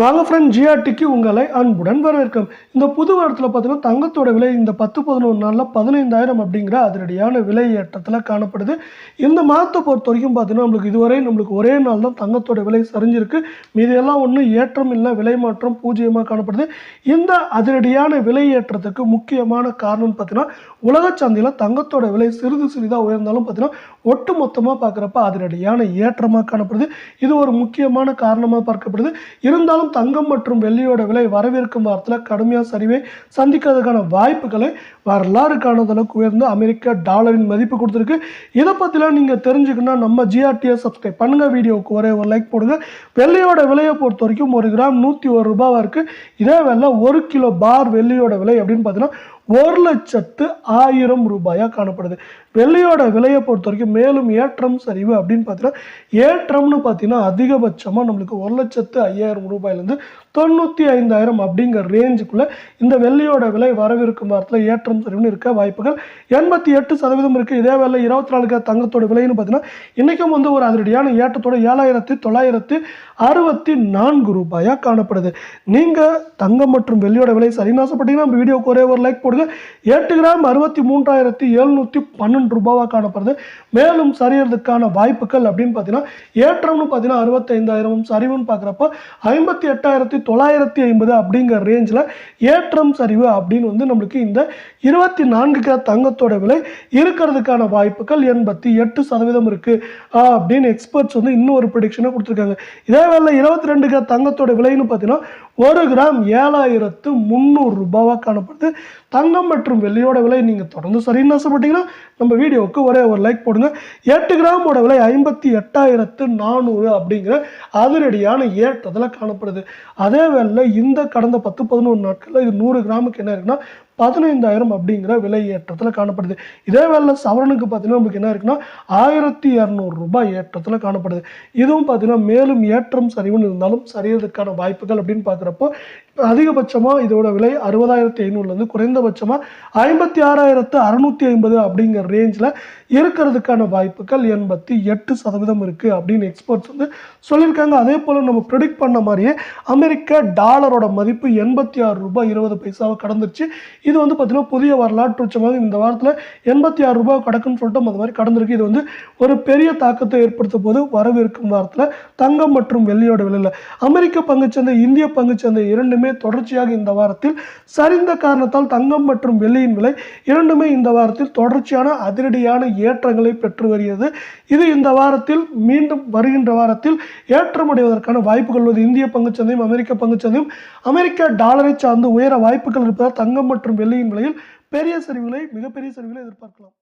வாங்க ஃப்ரெண்ட் ஜிஆர்டிக்கு உங்களை அன்புடன் வரவேற்கும் இந்த புது வாரத்தில் பார்த்தீங்கன்னா தங்கத்தோட விலை இந்த பத்து பதினொன்று நாளில் பதினைந்தாயிரம் அப்படிங்கிற அதிரடியான விலை ஏற்றத்தில் காணப்படுது. இந்த மாதத்தை பொறுத்த வரைக்கும் பார்த்தீங்கன்னா நம்மளுக்கு இதுவரை நம்மளுக்கு ஒரே நாள் தான் தங்கத்தோட விலை சரிஞ்சிருக்கு. மீதியெல்லாம் ஒன்றும் ஏற்றம் இல்லை விலை மாற்றம் பூஜ்ஜியமாக காணப்படுது. இந்த அதிரடியான விலை ஏற்றத்துக்கு முக்கியமான காரணம் பார்த்தீங்கன்னா உலக சந்தையில் தங்கத்தோட விலை சிறிது சிறிதாக உயர்ந்தாலும் பார்த்தீங்கன்னா ஒட்டு மொத்தமாக பார்க்குறப்ப அதிரடியான ஏற்றமாக காணப்படுது. இது ஒரு முக்கியமான காரணமாக பார்க்கப்படுது. இருந்தாலும் தங்கம் மற்றும் வெள்ளியோட விலை வரவிருக்கும் வாரத்தில் கடுமையாக சரிவை சந்திக்கிறதுக்கான வாய்ப்புகளை வரலாறு காணாத அளவுக்கு உயர்ந்து அமெரிக்க டாலரின் மதிப்பு கொடுத்துருக்கு. இதை பற்றிலாம் நீங்கள் தெரிஞ்சுக்கணும்னா நம்ம ஜிஆர்டியை சப்ஸ்கிரைப் பண்ணுங்கள் வீடியோவுக்கு ஒரே ஒரு லைக் போடுங்க. வெள்ளியோட விலையை பொறுத்த வரைக்கும் ஒரு கிராம் நூற்றி ஒரு ரூபாவாக இருக்குது இதே வேலை ஒரு கிலோ பார் வெள்ளியோட விலை அப்படின்னு பார்த்தீங்கன்னா ஒரு லட்சத்து ஆயிரம் ரூபாயாக காணப்படுது. வெள்ளியோட விலையை பொறுத்த வரைக்கும் மேலும் ஏற்றம் சரிவு அப்படின்னு பார்த்தீங்கன்னா ஏற்றம்னு பார்த்தீங்கன்னா அதிகபட்சமாக நம்மளுக்கு ஒரு லட்சத்து ஐயாயிரம் ரூபாயிலேருந்து தொண்ணூற்றி ஐந்தாயிரம் அப்படிங்கிற ரேஞ்சுக்குள்ளே இந்த வெள்ளியோட விலை வரவிருக்கும் வாரத்தில் ஏற்றம் சரிவுன்னு இருக்க வாய்ப்புகள் எண்பத்தி எட்டு சதவீதம் இருக்குது இதே வேலை இருபத்தி நாலுக்கு தங்கத்தோட விலைன்னு பார்த்தீங்கன்னா இன்றைக்கும் வந்து ஒரு அதிரடியான ஏற்றத்தோட ஏழாயிரத்தி தொள்ளாயிரத்தி அறுபத்தி நான்கு ரூபாயாக காணப்படுது. நீங்கள் தங்கம் மற்றும் வெள்ளியோட விலை சரி ஆசைப்பட்டீங்கன்னா நம்ம வீடியோக்கு ஒரே ஒரு லைக் போடுங்க. காணப்படுது. எட்டு கிராம் அறுபத்தி மூன்றாயிரத்தி எழுநூற்றி பன்னெண்டு ரூபாவாக காணப்படுது. மேலும் சரியறதுக்கான வாய்ப்புகள் அப்படின்னு பார்த்தீங்கன்னா ஏற்றம்னு பார்த்தீங்கன்னா அறுபத்தைந்தாயிரமும் சரிவுன்னு பார்க்குறப்ப ஐம்பத்தி எட்டாயிரத்தி தொள்ளாயிரத்தி ஐம்பது அப்படிங்கிற ரேஞ்சில் ஏற்றம் சரிவு அப்படின்னு வந்து நம்மளுக்கு இந்த இருபத்தி நான்கு கிராம் தங்கத்தோட விலை இருக்கிறதுக்கான வாய்ப்புகள் எண்பத்தி எட்டு சதவீதம் இருக்குது அப்படின்னு எக்ஸ்பர்ட்ஸ் வந்து இன்னும் ஒரு ப்ரிடிக்ஷனை கொடுத்துருக்காங்க. இதே வேலை இருபத்தி ரெண்டு கிராம் தங்கத்தோட விலைன்னு பார்த்தீங்கன்னா ஒரு கிராம் ஏழாயிரத்து முந்நூறு ரூபாவாக காணப்படுது. தங்க தங்கம் மற்றும் வெள்ளியோட விலை நீங்கள் தொடர்ந்து சரின்னு ஆசைப்பட்டீங்கன்னா நம்ம வீடியோவுக்கு ஒரே ஒரு லைக் போடுங்க. எட்டு கிராமோட விலை ஐம்பத்தி எட்டாயிரத்து நானூறு அப்படிங்கிற அதிரடியான ஏற்றத்தில் காணப்படுது. அதே வேளையில் இந்த கடந்த பத்து பதினொன்று நாட்களில் இது நூறு கிராமுக்கு என்ன இருக்குன்னா பதினைந்தாயிரம் அப்படிங்கிற விலை ஏற்றத்தில் காணப்படுது. இதே வேலை சவரனுக்கு பார்த்தீங்கன்னா நமக்கு என்ன இருக்குன்னா ஆயிரத்தி இரநூறு ரூபாய் ஏற்றத்தில் காணப்படுது. இதுவும் பார்த்தீங்கன்னா மேலும் ஏற்றம் சரிவுன்னு இருந்தாலும் சரியறதுக்கான வாய்ப்புகள் அப்படின்னு பார்க்குறப்போ அதிகபட்சமாக இதோட விலை அறுபதாயிரத்தி ஐநூறுலேருந்து குறைந்தபட்சமாக ஐம்பத்தி ஆறாயிரத்து அறநூற்றி ஐம்பது அப்படிங்கிற ரேஞ்சில் இருக்கிறதுக்கான வாய்ப்புகள் எண்பத்தி எட்டு சதவீதம் இருக்குது அப்படின்னு எக்ஸ்பர்ட்ஸ் வந்து சொல்லியிருக்காங்க. அதே போல் நம்ம ப்ரிடிக்ட் பண்ண மாதிரியே அமெரிக்க டாலரோட மதிப்பு எண்பத்தி ஆறு ரூபாய் இருபது பைசாவை கடந்துருச்சு. இது வந்து பார்த்தீங்கன்னா புதிய வரலாற்று உச்சமாக இந்த வாரத்தில் எண்பத்தி ஆறு ரூபாய் கடக்குன்னு சொல்லிட்டு அந்த மாதிரி கடந்திருக்கு. இது வந்து ஒரு பெரிய தாக்கத்தை ஏற்படுத்த போது வரவிருக்கும் வாரத்தில் தங்கம் மற்றும் வெள்ளியோட விலையில். அமெரிக்க பங்குச்சந்தை இந்திய பங்குச்சந்தை இரண்டுமே தொடர்ச்சியாக இந்த வாரத்தில் சரிந்த காரணத்தால் தங்கம் மற்றும் வெள்ளியின் விலை இரண்டுமே இந்த வாரத்தில் தொடர்ச்சியான அதிரடியான ஏற்றங்களை பெற்று வருகிறது. இது இந்த வாரத்தில் மீண்டும் வருகின்ற வாரத்தில் ஏற்றமடைவதற்கான வாய்ப்புகள் உள்ளது. இந்திய பங்குச்சந்தையும் அமெரிக்க பங்குச்சந்தையும் அமெரிக்க டாலரை சார்ந்து உயர வாய்ப்புகள் இருப்பதால் தங்கம் மற்றும் மற்றும் வெள்ளியின் விலையில் பெரிய சரிவுகளை மிகப்பெரிய சரிவுகளை எதிர்பார்க்கலாம்.